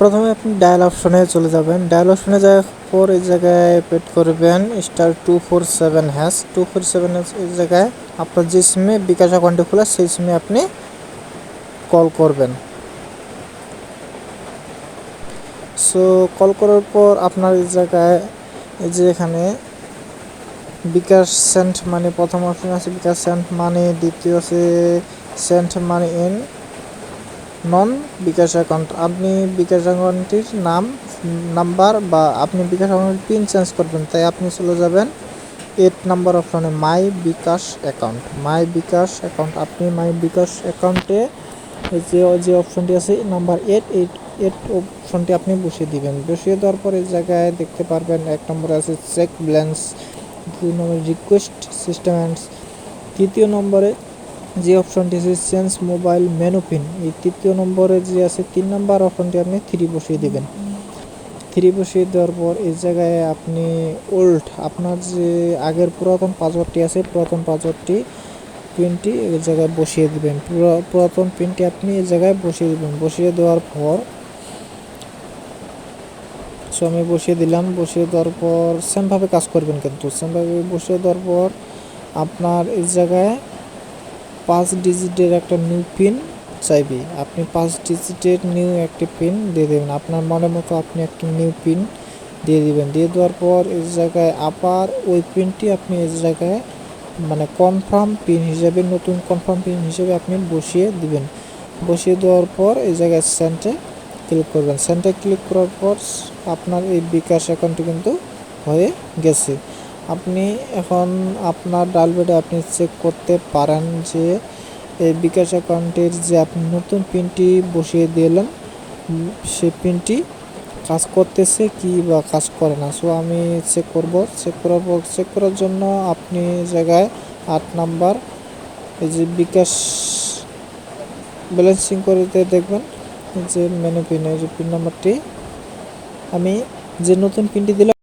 প্রথমে আপনি ডায়াল অপশনে চলে যাবেন। ডায়াল অপশনে যাওয়ার পর এই জায়গায় পেড করবেন star two four seven hash two four seven hash এই জায়গায় আপনার যে সিমে বিকাশ অ্যাকাউন্টে খোলা, সেই সিমে আপনি কল করবেন। সো কল করার পর আপনার এই জায়গায় এই যে এখানে বিকাশ সেন্ট মানে প্রথম অপশন আছে বিকাশ সেন্ট মানে দ্বিতীয় আছে send money in non bKash account আপনি বিকাশ অ্যাকাউন্টটির নাম, নাম্বার বা আপনি বিকাশ অ্যাকাউন্টের পিন চেঞ্জ করবেন, তাই আপনি চলে যাবেন এইট নাম্বার অপশনে মাই বিকাশ অ্যাকাউন্ট। মাই বিকাশ অ্যাকাউন্ট, আপনি মাই বিকাশ অ্যাকাউন্টে যে যে অপশনটি আছে, নাম্বার এইট এইট এইট অপশনটি আপনি বসিয়ে দিবেন। বসিয়ে দেওয়ার পর জায়গায় দেখতে পারবেন এক নম্বরে আছে চেক ব্যালেন্স দুই নম্বরে রিকোয়েস্ট সিস্টেম তৃতীয় নম্বরে যে অপশনটি আছে চেঞ্জ মোবাইল মেনু পিন এই তৃতীয় নম্বরে যে আছে, তিন নম্বর অপশনটি আপনি থ্রি বসিয়ে দেবেন। থ্রি বসিয়ে দেওয়ার পর এই জায়গায় আপনি ওল্ড আপনার যে আগের পুরাতন পাসওয়ার্ডটি আছে পুরাতন পাসওয়ার্ডটি পিনটি এই জায়গায় বসিয়ে দিবেন। পুরা- পুরাতন পিনটি আপনি এই জায়গায় বসিয়ে দিবেন। বসিয়ে দেওয়ার পর সো আমি বসিয়ে দিলাম। বসিয়ে দেওয়ার পর সেমভাবে কাজ করবেন কিন্তু। সেমভাবে বসিয়ে দেওয়ার পর আপনার এই জায়গায় পাঁচ ডিজিটের একটা নিউ পিন চাইবে। আপনি পাঁচ ডিজিটের নিউ একটি পিন দিয়ে দেবেন। আপনার মনের মতো আপনি একটি নিউ পিন দিয়ে দিবেন। দিয়ে দেওয়ার পর এই জায়গায় আবার ওই পিনটি আপনি এই জায়গায় মানে কনফার্ম পিন হিসেবে, নতুন কনফার্ম পিন হিসেবে আপনি বসিয়ে দিবেন। বসিয়ে দেওয়ার পর এই জায়গায় সেন্টে ক্লিক করবেন। সেন্টে ক্লিক করার পর আপনার এই বিকাশ অ্যাকাউন্টটি কিন্তু হয়ে গেছে। আপনি এখন আপনার ডালবেডে আপনি চেক করতে পারেন যে এই বিকাশ অ্যাকাউন্টের যে আপনি নতুন পিনটি বসিয়ে দিলেন, সেই পিনটি কাজ করতেছে কি বা কাজ করে না। সো আমি চেক করব। চেক করার পর চেক করার জন্য আপনি জায়গায় আট নাম্বার এই যে বিকাশ ব্যালেন্সিং করতে দেখবেন, যে মেনু পিন এই যে পিন নাম্বারটি আমি যে নতুন পিনটি দিলাম